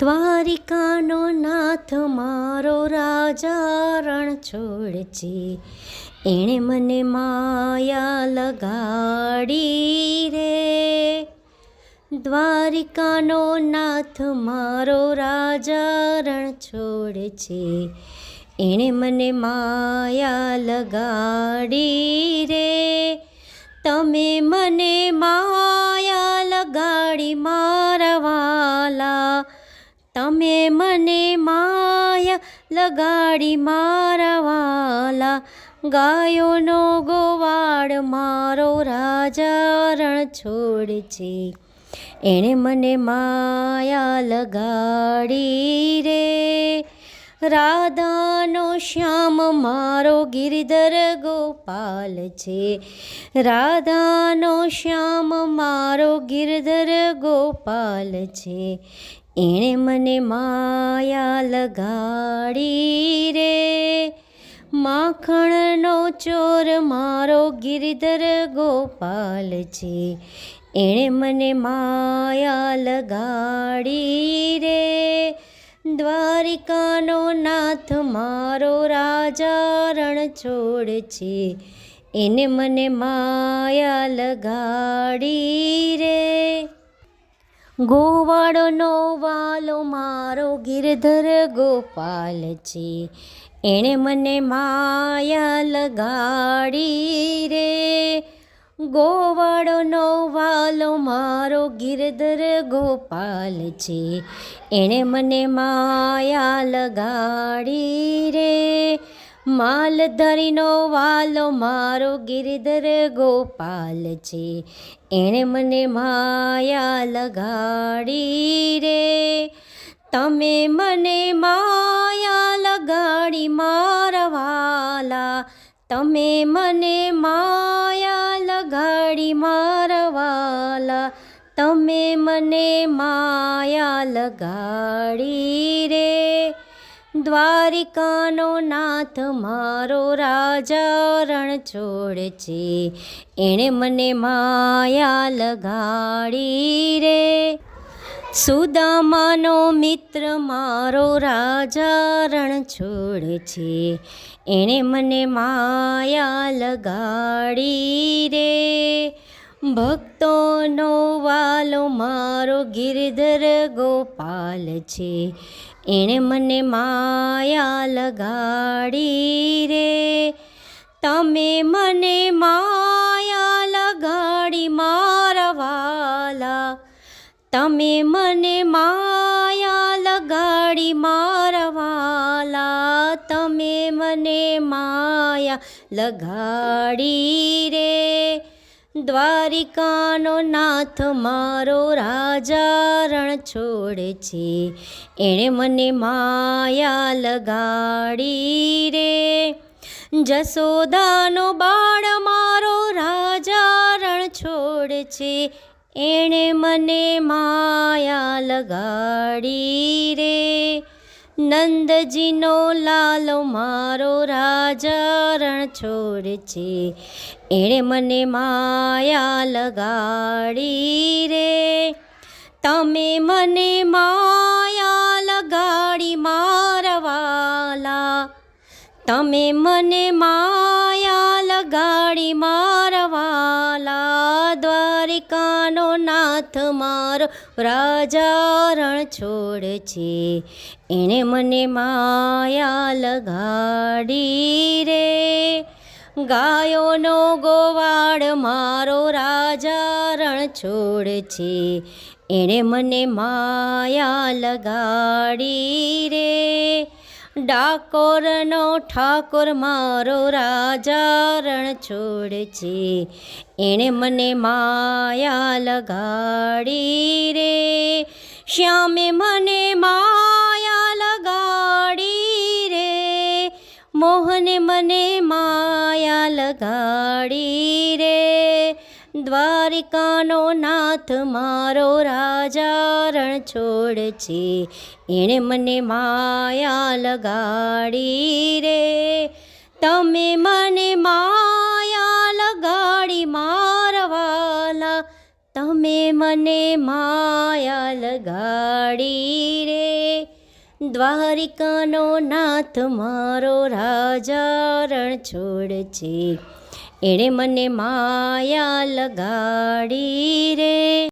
દ્વારિકાનો નાથ મારો રાજારણ છોડ છે એણે મને માયા લગાડી રે. દ્વારિકાનો નાથ મારો રાજારણ છોડ છે એણે મને માયા લગાડી રે. તમે મને માયા લગાડી મારા વાલા તમે મને માયા લગાડી મારા વાલા. ગાયોનો ગોવાળ મારો રાજા રણ છોડ છે એણે મને માયા લગાડી રે. રાધાનો શ્યામ, મારો ગિરધર ગોપાલ છે. રાધાનો શ્યામ, મારો ગિરધર ગોપાલ છે. એણે મને માયા લગાડી રે. માખણનો ચોર, મારો ગિરધર ગોપાલ છે. એણે મને માયા લગાડી રે. દ્વારિકાનો નાથ મારો રાજા રણ છોડ છે. એને મને માયા લગાડી રે. ગોવાળનો વાલો મારો ગિરધર ગોપાલ છે. એણે મને માયા લગાડી રે. ગોવાળનો વાલો મારો ગિરધર ગોપાલ છે. એણે મને માયા લગાડી રે. માલધારીનો વાલો મારો ગિરધર ગોપાલ છે. એણે મને માયા લગાડી રે. તમે મને માયા લગાડી મારા વાલા. તમે મને માયા લગાડી મારવાલા, તમે મને માયા લગાડી રે. દ્વારિકાનો નાથ મારો રાજા રણ છોડ છે, એણે મને માયા લગાડી રે. સુદામાનો મિત્ર મારો રાજા રણ છોડ છે એણે મને માયા લગાડી રે. ભક્તોનો વાલો મારો ગિરધર ગોપાલ છે. એણે મને માયા લગાડી રે. તમે મને માયા લગાડી, મારા વાલા. તમે મને માયા લગાડી, મારા વાલા મને માયા લગાડી રે. દ્વારિકાનો નાથ મારો રાજા રણ છોડ છે. એણે મને માયા લગાડી રે. જસોદાનો બાળ મારો રાજા રણ છોડ છે. એણે મને માયા લગાડી રે. નંદજીનો લાલો મારો રાજા રણ છોડ છે. એણે મને માયા લગાડી રે. તમે મને માયા લગાડી મારવાલા. તમે મને માયા દ્વારિકાનો નાથ મારો રાજારણ છોડ છે. એણે મને માયા લગાડી રે. ગાયોનો ગોવાળ મારો રાજારણ છોડ છે. એણે મને માયા લગાડી રે. ડાકોરનો ઠાકોર મારો રાજા રણ છોડ છે. એણે મને માયા લગાડી રે. શ્યામે મને માયા લગાડી રે. મોહને મને માયા લગાડી રે. દ્વારિકાનો નાથ મારો રાજા રણ છોડ છે. એણે મને માયા લગાડી રે. તમે મને માયા લગાડી મારવાલા. તમે મને માયા લગાડી રે. દ્વારિકાનો નાથ મારો રાજા રણ છોડ છે. એણે મને માયા લગાડી રે.